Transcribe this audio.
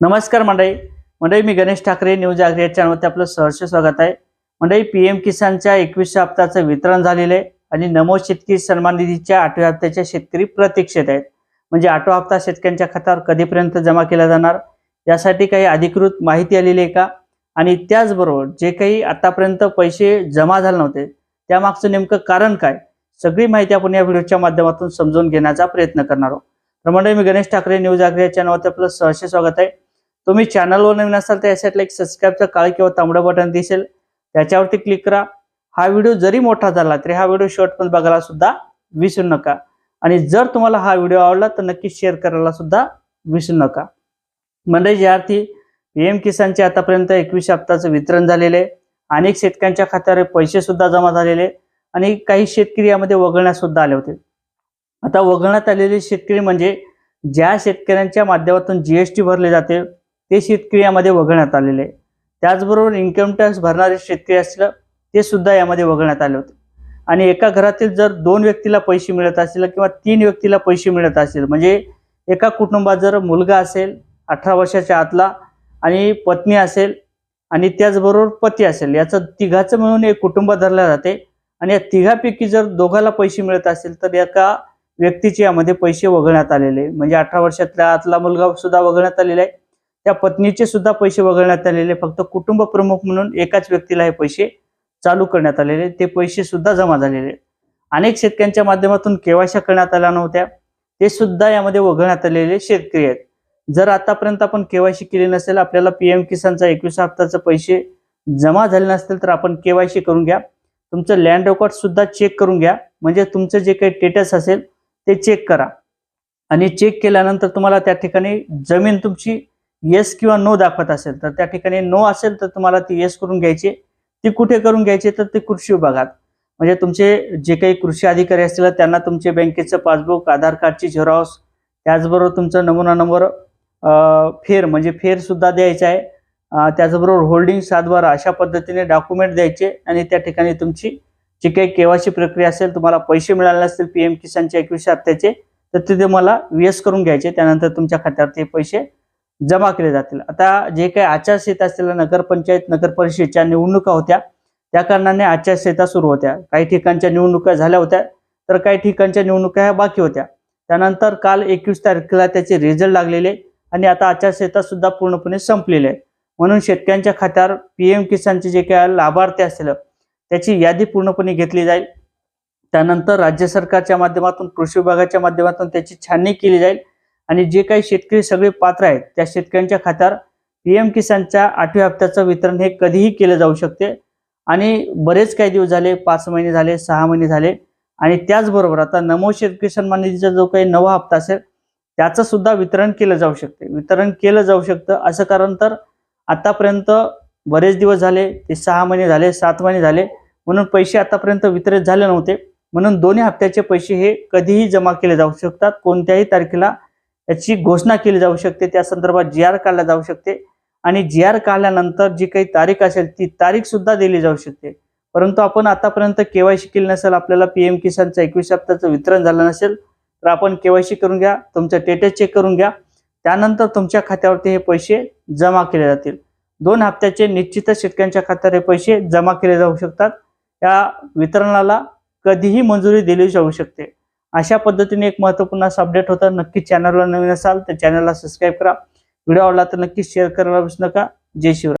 नमस्कार मंडळी. मंडळी मी गणेश ठाकरे न्यूज आग्री या चॅनलवरती आपलं सहर्ष स्वागत आहे. मंडळी पी एम किसानच्या एकवीसशे हप्त्याचं वितरण झालेलं आहे आणि नमो शेतकरी सन्मान निधीच्या आठव्या हप्त्याच्या शेतकरी प्रतीक्षेत आहेत. म्हणजे आठवा हप्ता शेतकऱ्यांच्या खात्यावर कधीपर्यंत जमा केला जाणार? यासाठी काही अधिकृत माहिती आलेली आहे का? आणि त्याचबरोबर जे काही आतापर्यंत पैसे जमा झाले नव्हते त्यामागचं नेमकं कारण काय? सगळी माहिती आपण या व्हिडिओच्या माध्यमातून समजून घेण्याचा प्रयत्न करणार आहोत. तर मंडळी मी गणेश ठाकरे न्यूज आग्री चॅनलवरती आपलं सहर्ष स्वागत आहे. तुम्ही चॅनलवर नवीन असाल तर या साईडला एक सबस्क्राईबचं काळ किंवा तांबडं बटन दिसेल. त्याच्यावरती क्लिक करा. हा व्हिडिओ जरी मोठा झाला तरी हा व्हिडिओ शॉर्ट बघायला सुद्धा विसरू नका. आणि जर तुम्हाला हा व्हिडिओ आवडला तर नक्की शेअर करायला सुद्धा विसरू नका. म्हणजे ज्यार्थी पी एम किसानचे आतापर्यंत एकवीस हप्ताचं वितरण झालेले आहे. अनेक शेतकऱ्यांच्या खात्यावर पैसे सुद्धा जमा झालेले आणि काही शेतकरी यामध्ये वगळण्यात सुद्धा आले होते. आता वगळण्यात आलेले शेतकरी म्हणजे ज्या शेतकऱ्यांच्या माध्यमातून जीएसटी भरले जाते ते शेतकरी यामध्ये वगळण्यात आलेले. आहे त्याचबरोबर इन्कम टॅक्स भरणारे शेतकरी असलं ते सुद्धा यामध्ये वगळण्यात आले होते. आणि एका घरातील जर दोन व्यक्तीला पैसे मिळत असतील किंवा तीन व्यक्तीला पैसे मिळत असतील म्हणजे एका कुटुंबात जर मुलगा असेल अठरा वर्षाच्या आतला आणि पत्नी असेल आणि त्याचबरोबर पती असेल याचं तिघाचं मिळून एक कुटुंब धरलं जाते. आणि या तिघापैकी जर दोघाला पैसे मिळत असतील तर एका व्यक्तीचे यामध्ये पैसे वगळण्यात आलेले. आहे. म्हणजे अठरा वर्षातल्या आतला मुलगा सुद्धा वगळण्यात आलेला आहे. त्या पत्नीचे सुद्धा पैसे वगळण्यात आलेले फक्त कुटुंब प्रमुख म्हणून एकाच व्यक्तीला हे पैसे चालू करण्यात आलेले ते पैसे सुद्धा जमा झालेले. अनेक शेतकऱ्यांच्या माध्यमातून केवाशा करण्यात आल्या नव्हत्या ते सुद्धा यामध्ये वगळण्यात आलेले शेतकरी आहेत. जर आतापर्यंत आपण केवायसी केली नसेल आपल्याला पीएम किसानचा एकवीस हप्त्याचे पैसे जमा झाले नसतील तर आपण केवायसी करून घ्या. तुमचं लँड रेकॉर्ड सुद्धा चेक करून घ्या. म्हणजे तुमचं जे काही स्टेटस असेल ते चेक करा. आणि चेक केल्यानंतर तुम्हाला त्या ठिकाणी जमीन तुमची येस किंवा नो दाखवत असेल तर त्या ठिकाणी नो असेल तर तुम्हाला ती येस करून घ्यायची. ती कुठे करून घ्यायची तर ती कृषी विभागात. म्हणजे तुमचे जे काही कृषी अधिकारी असतील त्यांना तुमचे बँकेचं पासबुक आधार कार्डची झेरॉक्स त्याचबरोबर तुमचा नमुना नंबर फेर म्हणजे फेर सुद्धा द्यायचा आहे. त्याचबरोबर होल्डिंग सातबारा अशा पद्धतीने डॉक्युमेंट द्यायचे आणि त्या ठिकाणी तुमची जी काही केवायसी प्रक्रिया असेल तुम्हाला पैसे मिळाले असतील पी एम किसानच्या एकवीसशे हप्त्याचे तर तिथे मला व्हीएस करून घ्यायचे. त्यानंतर तुमच्या खात्यावर ते पैसे जमा केले जातील. आता जे काही आचारसंहिता असलेल्या नगरपंचायत नगर परिषदेच्या निवडणुका होत्या त्या कारणाने आचारसंहिता सुरू होत्या. काही ठिकाणच्या निवडणुका झाल्या होत्या तर काही ठिकाणच्या निवडणुका ह्या बाकी होत्या. त्यानंतर काल एकवीस तारखेला त्याचे रिझल्ट लागलेले आणि आता आचारसंहिता सुद्धा पूर्णपणे संपलेली आहे. म्हणून शेतकऱ्यांच्या खात्यावर पीएम किसानचे जे काही लाभार्थी असतील त्याची यादी पूर्णपणे घेतली जाईल. त्यानंतर राज्य सरकारच्या माध्यमातून कृषी विभागाच्या माध्यमातून त्याची छाननी केली जाईल. आणि जे काही शेतकरी सगळे पात्र आहेत त्या शेतकऱ्यांच्या खात्यावर पीएम किसानच्या आठव्या हप्त्याचं वितरण हे कधीही केलं जाऊ शकते. आणि बरेच काही दिवस झाले पाच महिने झाले सहा महिने झाले. आणि त्याचबरोबर आता नमो शेतकरी सन्मान निधीचा जो काही नवा हप्ता असेल त्याचं सुद्धा वितरण केलं जाऊ शकते. वितरण केलं जाऊ शकतं असं कारण तर आतापर्यंत बरेच दिवस झाले ते सहा महिने झाले सात महिने झाले. म्हणून पैसे आतापर्यंत वितरित झाले नव्हते. म्हणून दोन्ही हप्त्याचे पैसे हे कधीही जमा केले जाऊ शकतात कोणत्याही तारखेला याची घोषणा केली जाऊ शकते. त्या संदर्भात जी आर काढला जाऊ शकते. आणि जी आर काढल्यानंतर जी काही तारीख असेल ती तारीख सुद्धा दिली जाऊ शकते. परंतु आपण आतापर्यंत केवायसी केली नसेल आपल्याला पीएम किसानचं एकवीस हप्त्याचं वितरण झालं नसेल तर आपण केवायसी करून घ्या तुमचं स्टेटस चेक करून घ्या. त्यानंतर तुमच्या खात्यावरती हे पैसे जमा केले जातील. दोन हप्त्याचे निश्चितच शेतकऱ्यांच्या खात्यावर हे पैसे जमा केले जाऊ शकतात. या वितरणाला कधीही मंजुरी दिली जाऊ शकते. अशा पद्धतीने एक महत्त्वपूर्ण असं अपडेट होतं. नक्की चॅनलला नवीन असाल तर चॅनलला सबस्क्राईब करा. व्हिडिओ आवडला तर नक्की शेअर करायला विसरू नका. जय शिवराय.